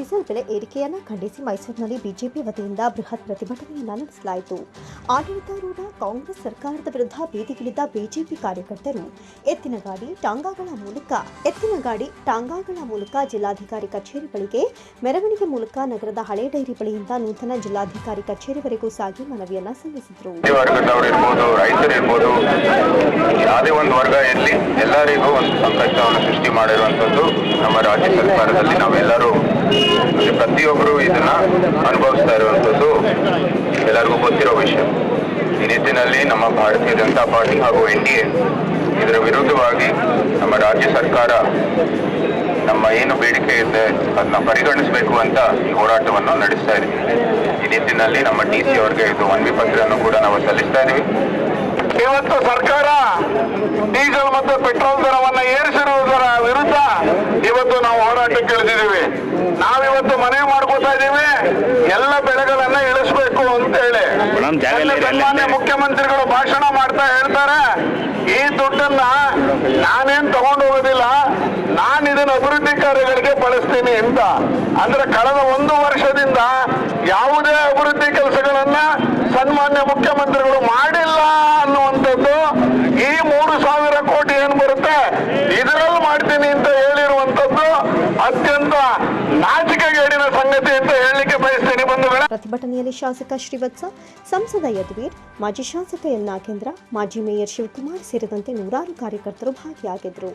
Diesel ಬೆಲೆ ಏರಿಕೆಯನ್ನು ಖಂಡಿಸಿ ಮೈಸೂರಿನಲ್ಲಿ ಬಿಜೆಪಿ ವತಿಯಿಂದ ಬೃಹತ್ ಪ್ರತಿಭಟನೆಯನ್ನು ನಡೆಸಲಾಯಿತು. ಆಡಳಿತಾರೂಢ ಕಾಂಗ್ರೆಸ್ ಸರ್ಕಾರದ ವಿರುದ್ಧ ಬೀದಿಗಿಳಿದ ಬಿಜೆಪಿ ಕಾರ್ಯಕರ್ತರು ಎತ್ತಿನ ಗಾಡಿ, ಟಾಂಗಾಗಳ ಮೂಲಕ, ಎತ್ತಿನ ಗಾಡಿ, ಟಾಂಗಾಗಳ ಮೂಲಕ ಜಿಲ್ಲಾಧಿಕಾರಿ ಕಚೇರಿಗಳಿಗೆ, ಮೆರವಣಿಗೆ ಮೂಲಕ ನಗರದ ಹಳೆ ಡೈರಿ ಬಳಿಯಿಂದ ನೂತನ ಜಿಲ್ಲಾಧಿಕಾರಿ ಕಚೇರಿವರೆಗೂ ಸಾಗಿ ಮನವಿಯನ್ನ ಸಲ್ಲಿಸಿದರು. ಎಲ್ಲರಿಗೂ ಒಂದು ಸಂಕಷ್ಟವನ್ನು ಸೃಷ್ಟಿ ಮಾಡಿರುವಂಥದ್ದು ನಮ್ಮ ರಾಜ್ಯ ಸರ್ಕಾರದಲ್ಲಿ ನಾವೆಲ್ಲರೂ ಪ್ರತಿಯೊಬ್ಬರು ಇದನ್ನ ಅನುಭವಿಸ್ತಾ ಇರುವಂಥದ್ದು ಎಲ್ಲರಿಗೂ ಗೊತ್ತಿರೋ ವಿಷಯ. ಈ ನಿಟ್ಟಿನಲ್ಲಿ ನಮ್ಮ ಭಾರತೀಯ ಜನತಾ ಪಾರ್ಟಿ ಹಾಗೂ ಎನ್ ಇದರ ವಿರುದ್ಧವಾಗಿ ನಮ್ಮ ರಾಜ್ಯ ಸರ್ಕಾರ ನಮ್ಮ ಏನು ಬೇಡಿಕೆ ಇದೆ ಅದನ್ನ ಪರಿಗಣಿಸಬೇಕು ಅಂತ ಈ ಹೋರಾಟವನ್ನು ನಡೆಸ್ತಾ ಇದ್ದೀವಿ. ಈ ನಿಟ್ಟಿನಲ್ಲಿ ನಮ್ಮ ಡಿ ಸಿ ಅವರಿಗೆ ಇದು ಮನವಿ ಪತ್ರವನ್ನು ಕೂಡ ನಾವು ಸಲ್ಲಿಸ್ತಾ ಇದ್ದೀವಿ. ಇವತ್ತು ಸರ್ಕಾರ ಡೀಸೆಲ್ ಮತ್ತು ಪೆಟ್ರೋಲ್ ದರವನ್ನ ಏರಿಸಿರುವುದರ ವಿರುದ್ಧ ಇವತ್ತು ನಾವು ಹೋರಾಟಕ್ಕೆ ಇಳಿದಿದ್ದೀವಿ. ನಾವಿವತ್ತು ಮನೆ ಮಾಡ್ಕೋತಾ ಇದ್ದೀವಿ. ಎಲ್ಲ ಬೆಳೆಗಳನ್ನ ಇಳಿಸ್ಬೇಕು ಅಂತ ಹೇಳಿ ಸನ್ಮಾನ್ಯ ಮುಖ್ಯಮಂತ್ರಿಗಳು ಭಾಷಣ ಮಾಡ್ತಾ ಹೇಳ್ತಾರೆ. ಈ ದುಡ್ಡನ್ನ ನಾನೇನ್ ತಗೊಂಡು ಹೋಗೋದಿಲ್ಲ. ನಾನು ಇದನ್ನ ಅಭಿವೃದ್ಧಿ ಕಾರ್ಯಗಳಿಗೆ ಬಳಸ್ತೀನಿ ಅಂತ. ಅಂದ್ರೆ ಕಳೆದ ಒಂದು ವರ್ಷದಿಂದ ಯಾವುದೇ ಅಭಿವೃದ್ಧಿ ಕೆಲಸಗಳನ್ನ ಸನ್ಮಾನ್ಯ ಮುಖ್ಯಮಂತ್ರಿಗಳು ಮಾಡಿಲ್ಲ ಬರುತ್ತೆ ಇದರಲ್ಲಿ ಮಾಡ್ತೀನಿ ಅಂತ ಹೇಳಿರುವಂತದ್ದು ಅತ್ಯಂತ ನಾಚಿಕೆಗೇಡಿನ ಸಂಗತಿ ಅಂತ ಹೇಳಲಿಕ್ಕೆ ಬಯಸ್ತೀನಿ ಬಂಧುಗಳ. ಪ್ರತಿಭಟನೆಯಲ್ಲಿ ಶಾಸಕ ಶ್ರೀವತ್ಸ, ಸಂಸದ ಯದುವೀರ್, ಮಾಜಿ ಶಾಸಕ ಎಲ್ ನಾಗೇಂದ್ರ, ಮಾಜಿ ಮೇಯರ್ ಶಿವಕುಮಾರ್ ಸೇರಿದಂತೆ ನೂರಾರು ಕಾರ್ಯಕರ್ತರು ಭಾಗಿಯಾಗಿದ್ದರು.